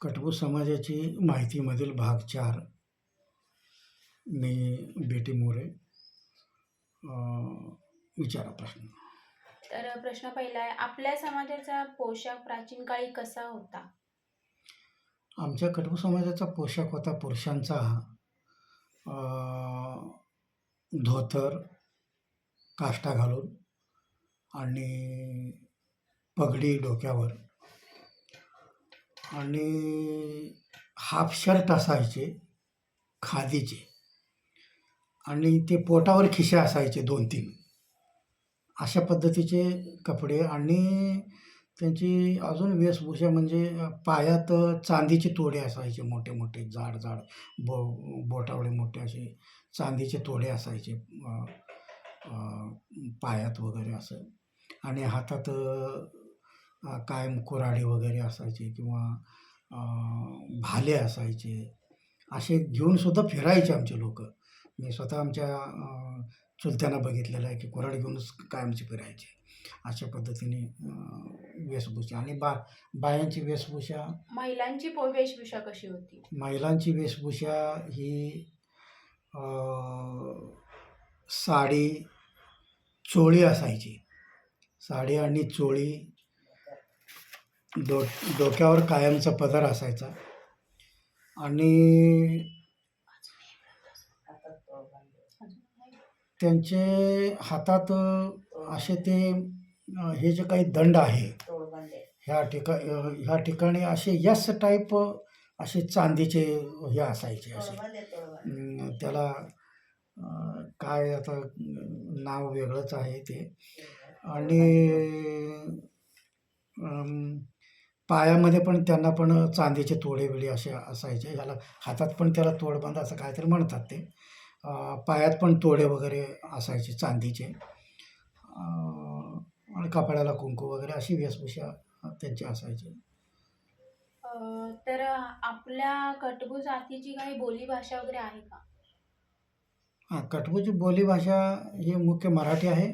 कटबू समाजाची माहितीमधील भाग चार मी बेटी मोरे विचारा प्रश्न. तर प्रश्न पहिला आहे आपल्या समाजाचा पोशाख प्राचीन काळी कसा होता? आमच्या कटबू समाजाचा पोशाख होता पुरुषांचा. धोतर काष्टा घालून आणि पगडी डोक्यावर. आणि हाफ शर्ट असायचे खादीचे. आणि ते पोटावर खिशे असायचे दोन तीन अशा पद्धतीचे कपडे आणि त्यांची अजून वेशभूषा म्हणजे पायात चांदीचे तोडे असायचे मोठे मोठे जाड जाड बो बोटावळे मोठे असे चांदीचे तोडे असायचे पायात वगैरे असं. आणि हातात कायम कुऱ्हाडी वगैरे असायचे किंवा भाले असायचे. असे घेऊन सुद्धा फिरायचे आमचे लोक. मी स्वतः आमच्या चुलत्यांना बघितलेलं आहे की कुऱ्हाडी घेऊनच कायमचे फिरायचे. अशा पद्धतीने वेशभूषा आणि बा बायांची वेशभूषा महिलांची वेशभूषा कशी होती? महिलांची वेशभूषा ही साडी चोळी असायची. साडी आणि चोळी डो डोक्यावर कायमचा पदर असायचा. आणि त्यांचे हातात असे ते हे जे काही दंड आहे ह्या ठिका ह्या ठिकाणी असे यस टाईप असे चांदीचे हे असायचे असे. त्याला काय आता नाव वेगळंच आहे ते. आणि पायामध्ये पण त्यांना पण चांदीचे तोडे बिडे असे असायचे ह्याला हातात पण त्याला तोडबंद असं काहीतरी म्हणतात ते. पायात पण तोडे वगैरे असायचे चांदीचे. आणि कपाळाला कुंकू वगैरे अशी वेशभूषा त्यांची असायची. तर आपल्या कटबू जातीची काही बोलीभाषा वगैरे आहे का? हां कटबूची बोलीभाषा ही मुख्य मराठी आहे.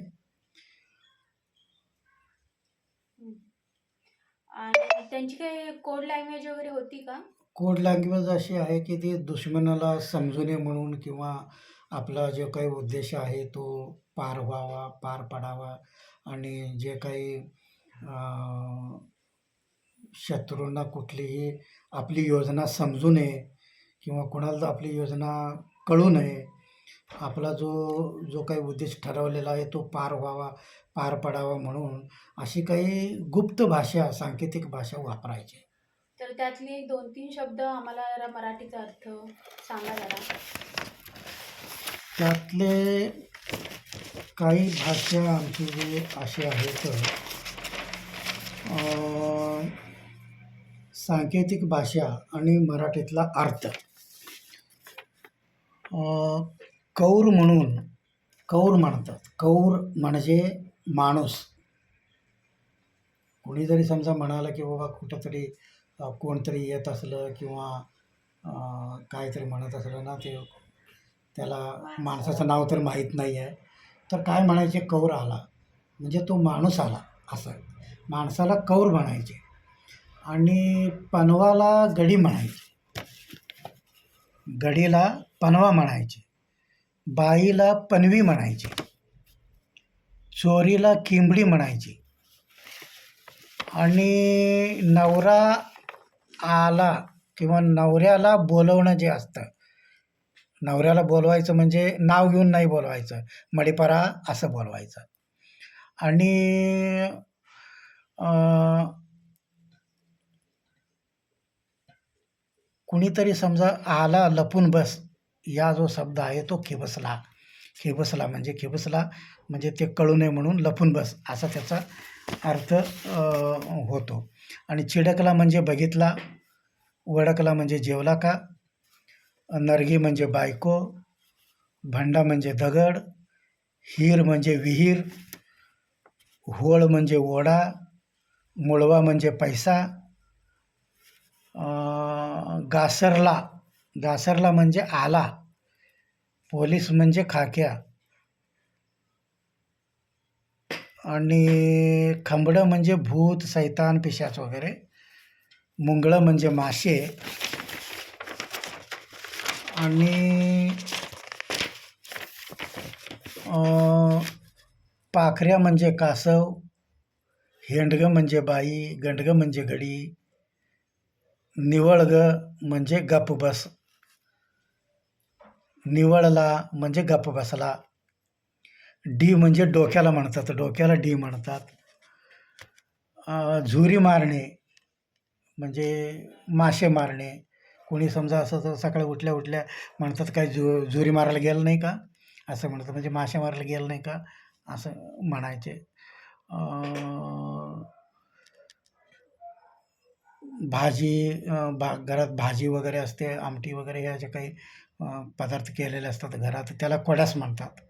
आणि त्यांची काही कोड लँग्वेज वगैरे होती का? कोड लँग्वेज अशी आहे की ती दुश्मनाला समजू नये म्हणून किंवा आपला जो काही उद्देश आहे तो पार व्हावा पार पडावा आणि जे काही शत्रूंना कुठलीही आपली योजना समजू नये किंवा कोणाला आपली योजना कळू नये आपला जो जो काही उद्देश ठरवलेला आहे तो पार व्हावा पार पडावा म्हणून अशी काही गुप्त भाषा सांकेतिक भाषा वापरायची. तर त्यातले दोन तीन शब्द आम्हाला जरा मराठीचा अर्थ सांगा जरा. त्यातले काही भाषा आमची जे असे आहेत अं, सांकेतिक भाषा आणि मराठीतला अर्थ. अं, कौर म्हणून कौर म्हणतात. कौर म्हणजे माणूस. कोणी जरी समजा म्हणाला की बाबा कुठंतरी कोणतरी येत असलं किंवा काहीतरी म्हणत असलं ना ते त्याला माणसाचं नाव तर माहीत नाही आहे तर काय म्हणायचे? कौर आला. म्हणजे तो माणूस आला असं. माणसाला कौर म्हणायचे. आणि पनवाला गडी म्हणायचे. गडीला पनवा म्हणायचे. बाईला पनवी म्हणायचे. चोरीला किंबडी म्हणायची. आणि नवरा आला किंवा नवऱ्याला बोलवणं जे असतं नवऱ्याला बोलवायचं म्हणजे नाव घेऊन नाही बोलवायचं मडीपारा असं बोलवायचं. आणि कुणीतरी समजा आला लपून बस या जो शब्द आहे तो खेबसला. खेबसला म्हणजे खेबसला म्हणजे ते कळू नये म्हणून लपून बस असा त्याचा अर्थ होतो. आणि चिडकला म्हणजे बघितला वडकला म्हणजे जेवला का? नरगी म्हणजे बायको भंडा म्हणजे दगड हीर म्हणजे विहीर होळ म्हणजे ओढा मुळवा म्हणजे पैसा गासरला दासरला म्हणजे आला. पोलीस म्हणजे खाक्या. आणि खंबडं म्हणजे भूत सैतान पिशाच वगैरे. मुंगळं म्हणजे मासे. आणि पाखऱ्या म्हणजे कासव. हेंडगं म्हणजे बाई. गंडगं म्हणजे घडी. निवळगं म्हणजे गप बस. निवळला म्हणजे गप्प बसला. डी म्हणजे डोक्याला म्हणतात डोक्याला डी म्हणतात. झुरी मारणे म्हणजे मासे मारणे. कोणी समजा असं तर सकाळी उठल्या उठल्या म्हणतात काय झु झुरी मारायला गेलं नाही का? असं म्हणतात म्हणजे मासे मारायला गेलं नाही का? असं म्हणायचे. भाजी भा घरात भाजी वगैरे असते आमटी वगैरे ह्या ज्या काही पदार्थ केलेले असतात घरात त्याला कोडास म्हणतात.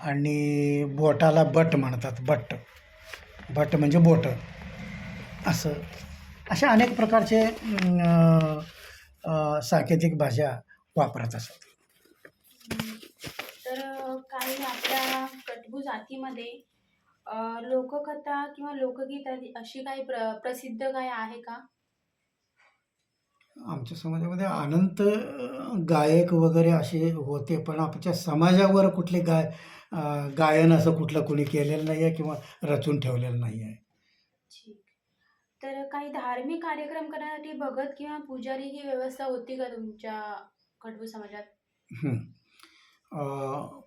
आणि बोटाला बट म्हणतात बट. बट म्हणजे बोट. असं. अशा अनेक प्रकारचे सांकेतिक भाषा वापरत असतात तर काही आपल्या कटबू जातीमध्ये लोककथा किंवा लोकगीत अशी काही प्र प्रसिद्ध काय आहे का? आमच्या समाजामध्ये अनंत गायक वगैरे असे होते पण आमच्या समाजावर कुठले गाय गायन असं कुठलं कुणी केलेलं नाही आहे किंवा रचून ठेवलेलं नाही आहे ठीक. तर काही धार्मिक कार्यक्रम करण्यासाठी भगत किंवा पुजारी ही व्यवस्था होती का तुमच्या कटबू समाजात?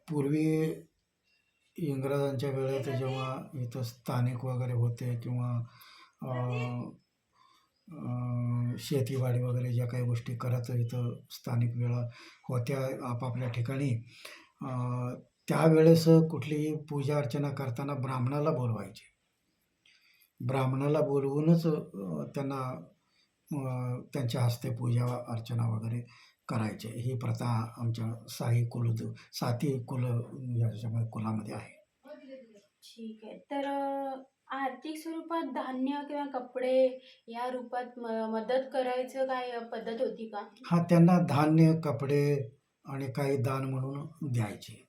पूर्वी इंग्रजांच्या वेळेत जेव्हा इथं स्थानिक वगैरे होते किंवा अं, शेतीवाडी वगैरे ज्या काही गोष्टी करत इथं स्थानिक वेळा होत्या आपापल्या ठिकाणी त्यावेळेस कुठलीही पूजा अर्चना करताना ब्राह्मणाला बोलवायचे. ब्राह्मणाला बोलवूनच त्यांना त्यांच्या हस्ते पूजा अर्चना वगैरे करायचे. ही प्रथा आमच्या साई कुल साती कुल याच्यामध्ये कुलामध्ये आहे. ठीक आहे. तर आर्थिक स्वरूपात धान्य किंवा कपडे या रूपात म मदत करायचं काय पद्धत होती का? हा त्यांना धान्य कपडे आणि काही दान म्हणून द्यायचे.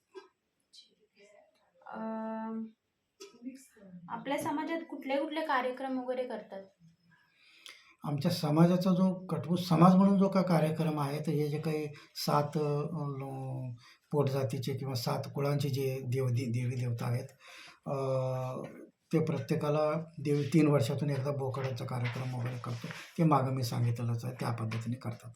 अं, आपल्या समाजात कुठले कुठले कार्यक्रम वगैरे करतात? आमच्या समाजाचा जो कटवूत समाज म्हणून जो काय कार्यक्रम आहे तर हे जे काही सात अ, लो- पोटजातीचे किंवा सात कुळांचे जे देव दे देवी देवता आहेत अ, ते प्रत्येकाला देव तीन वर्षातून एकदा बोकडाचा कार्यक्रम वगैरे करतो. ते मागं मी सांगितलंच आहे त्या पद्धतीने करतात.